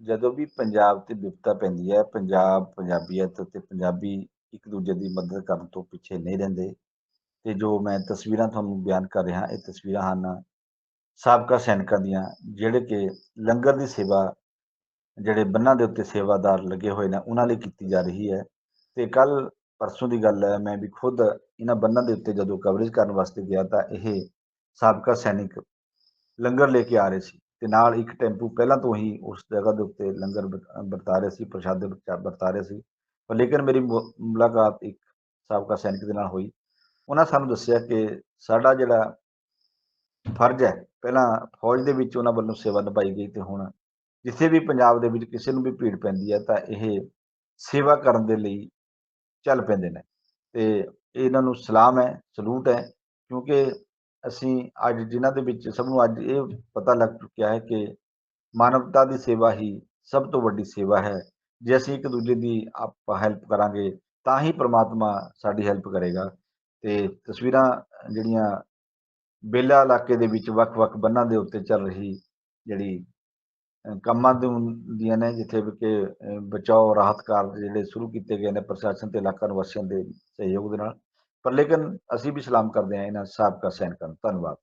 ਜਦੋਂ ਵੀ ਪੰਜਾਬ ਤੇ ਵਿਪਤਾ ਪੈਂਦੀ ਹੈ, ਪੰਜਾਬ ਪੰਜਾਬੀਅਤ ਤੇ ਪੰਜਾਬੀ ਇੱਕ ਦੂਜੇ ਦੀ ਮਦਦ ਕਰਨ ਤੋਂ ਪਿੱਛੇ ਨਹੀਂ ਰਹਿੰਦੇ ਤੇ ਜੋ ਮੈਂ ਤਸਵੀਰਾਂ ਤੁਹਾਨੂੰ ਬਿਆਨ ਕਰ ਰਿਹਾ, ਇਹ ਤਸਵੀਰਾਂ ਹਨ ਸਾਬਕਾ ਸੈਨਿਕਾਂ ਦੀਆਂ, ਜਿਹੜੇ ਕਿ ਲੰਗਰ ਦੀ ਸੇਵਾ, ਜਿਹੜੇ ਬੰਨਾਂ ਦੇ ਉੱਤੇ ਸੇਵਾਦਾਰ ਲੱਗੇ ਹੋਏ ਨੇ, ਉਹਨਾਂ ਲਈ ਕੀਤੀ ਜਾ ਰਹੀ ਹੈ ਤੇ ਕੱਲ ਪਰਸੋਂ ਦੀ ਗੱਲ ਹੈ, ਮੈਂ ਵੀ ਖੁਦ ਇਹਨਾਂ ਬੰਨਾਂ ਦੇ ਉੱਤੇ ਜਦੋਂ ਕਵਰੇਜ ਕਰਨ ਵਾਸਤੇ ਗਿਆ ਤਾਂ ਇਹ ਸਾਬਕਾ ਸੈਨਿਕ ਲੰਗਰ ਲੈ ਕੇ ਆ ਰਹੇ ਸੀ। ਤੇ ਨਾਲ ਇੱਕ ਟੈਂਪੂ ਪਹਿਲਾਂ ਤੋਂ ਹੀ ਉਸ ਜਗ੍ਹਾ ਦੇ ਉੱਤੇ ਲੰਗਰ ਵਰਤਾ ਰਹੇ ਸੀ, ਪ੍ਰਸ਼ਾਦੇ ਵਰਤਾ- ਵਰਤਾ ਰਹੇ ਸੀ। ਪਰ ਲੇਕਿਨ ਮੇਰੀ ਮੁ- ਮੁਲਾਕਾਤ ਇੱਕ ਸਾਬਕਾ ਸੈਨਿਕ ਦੇ ਨਾਲ ਹੋਈ। ਉਹਨਾਂ ਸਾਨੂੰ ਦੱਸਿਆ ਕਿ ਸਾਡਾ ਜਿਹੜਾ ਫਰਜ਼ ਹੈ, ਪਹਿਲਾਂ ਫੌਜ ਦੇ ਵਿੱਚ ਉਹਨਾਂ ਵੱਲੋਂ ਸੇਵਾ ਨਿਭਾਈ ਗਈ ਤੇ ਹੁਣ ਜਿੱਥੇ ਵੀ ਪੰਜਾਬ ਦੇ ਵਿੱਚ ਕਿਸੇ ਨੂੰ ਵੀ ਭੀੜ ਪੈਂਦੀ ਹੈ ਤਾਂ ਇਹ ਸੇਵਾ ਕਰਨ ਦੇ ਲਈ ਚੱਲ ਪੈਂਦੇ ਨੇ। ਤੇ ਇਹਨਾਂ ਨੂੰ ਸਲਾਮ ਹੈ, ਸਲੂਟ ਹੈ, ਕਿਉਂਕਿ ਅਸੀਂ ਅੱਜ ਜਿਨ੍ਹਾਂ ਦੇ ਵਿੱਚ ਸਭ ਨੂੰ ਅੱਜ ਇਹ ਪਤਾ ਲੱਗ ਚੁੱਕਿਆ ਹੈ ਕਿ ਮਾਨਵਤਾ ਦੀ ਸੇਵਾ ਹੀ ਸਭ ਤੋਂ ਵੱਡੀ ਸੇਵਾ ਹੈ। ਜੇ ਅਸੀਂ ਇੱਕ ਦੂਜੇ ਦੀ ਆਪ ਹੈਲਪ ਕਰਾਂਗੇ ਤਾਂ ਹੀ ਪ੍ਰਮਾਤਮਾ ਸਾਡੀ ਹੈਲਪ ਕਰੇਗਾ। ਤੇ ਤਸਵੀਰਾਂ ਜਿਹੜੀਆਂ ਬੇਲਾ ਇਲਾਕੇ ਦੇ ਵਿੱਚ ਵੱਖ-ਵੱਖ ਬੰਨਾਂ ਦੇ ਉੱਤੇ ਚੱਲ ਰਹੀ ਜਿਹੜੀ ਕੰਮਾਂ ਦੇ ਨੇ, ਜਿੱਥੇ ਕਿ ਬਚਾਓ, ਰਾਹਤ ਕਾਰਜ ਜਿਹੜੇ ਸ਼ੁਰੂ ਕੀਤੇ ਗਏ ਨੇ ਪ੍ਰਸ਼ਾਸਨ ਤੇ ਇਲਾਕਾ ਨਿਵਾਸੀਆਂ ਦੇ ਸਹਿਯੋਗ ਦੇ ਨਾਲ। ਪਰ ਲੇਕਿਨ ਅਸੀਂ ਵੀ ਸਲਾਮ ਕਰਦੇ ਹਾਂ ਇਹਨਾਂ ਸਾਬਕਾ ਸੈਨਿਕਾਂ ਨੂੰ ਧੰਨਵਾਦ।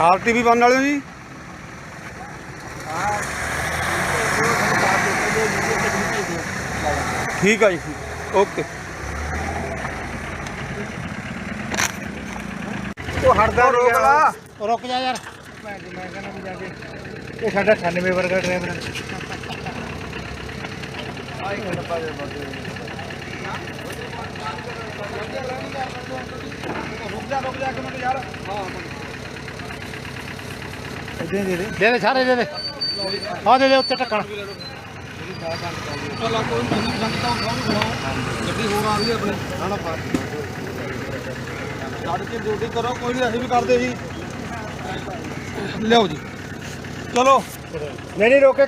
ਆਰ ਟੀਵੀ ਬਣਨ ਵਾਲਿਓ ਜੀ। ਠੀਕ ਆ ਜੀ ਓਕੇ। ਉਹ ਹਟਦਾ ਰੋਕ ਲਾ। ਰੁਕ ਜਾ ਯਾਰ। ਮੈਂ ਮੈਂ ਕਹਿੰਦਾ ਵੀ ਜਾ ਕੇ। ਇਹ ਸਾਡਾ 98 ਵਰਗਾ ਡਰਾਈਵਰ ਹੈ ਦੇ ਦੇ ਦੇ ਦੇ ਸਾਰੇ ਦੇ ਦੇ। ਆ ਦੇ ਦੇ ਉੱਤੇ ਟੱਕਣ ਛੱਡ ਕੇ ਡਿਊਟੀ ਕਰੋ ਕੋਈ ਨਹੀਂ ਅਸੀਂ ਵੀ ਕਰਦੇ ਜੀ। ਲਿਆਓ ਜੀ ਚਲੋ। ਨਹੀਂ ਨਹੀਂ ਰੋਕੇ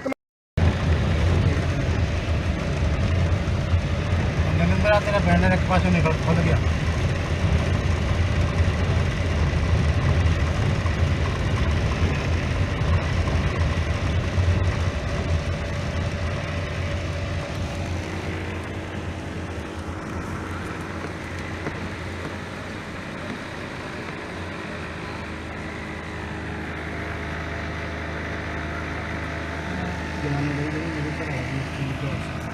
ਨੰਬਰ ਆ ਤੇਰਾ ਬੈਨਰ ਇੱਕ ਪਾਸੋਂ ਨਿਕਲ ਖੁੱਲ ਗਿਆ ਜਨਾਨੀ ਦੇ ਜਿਹੜੇ ਮੇਰੇ ਘਰ ਆ ਗਈ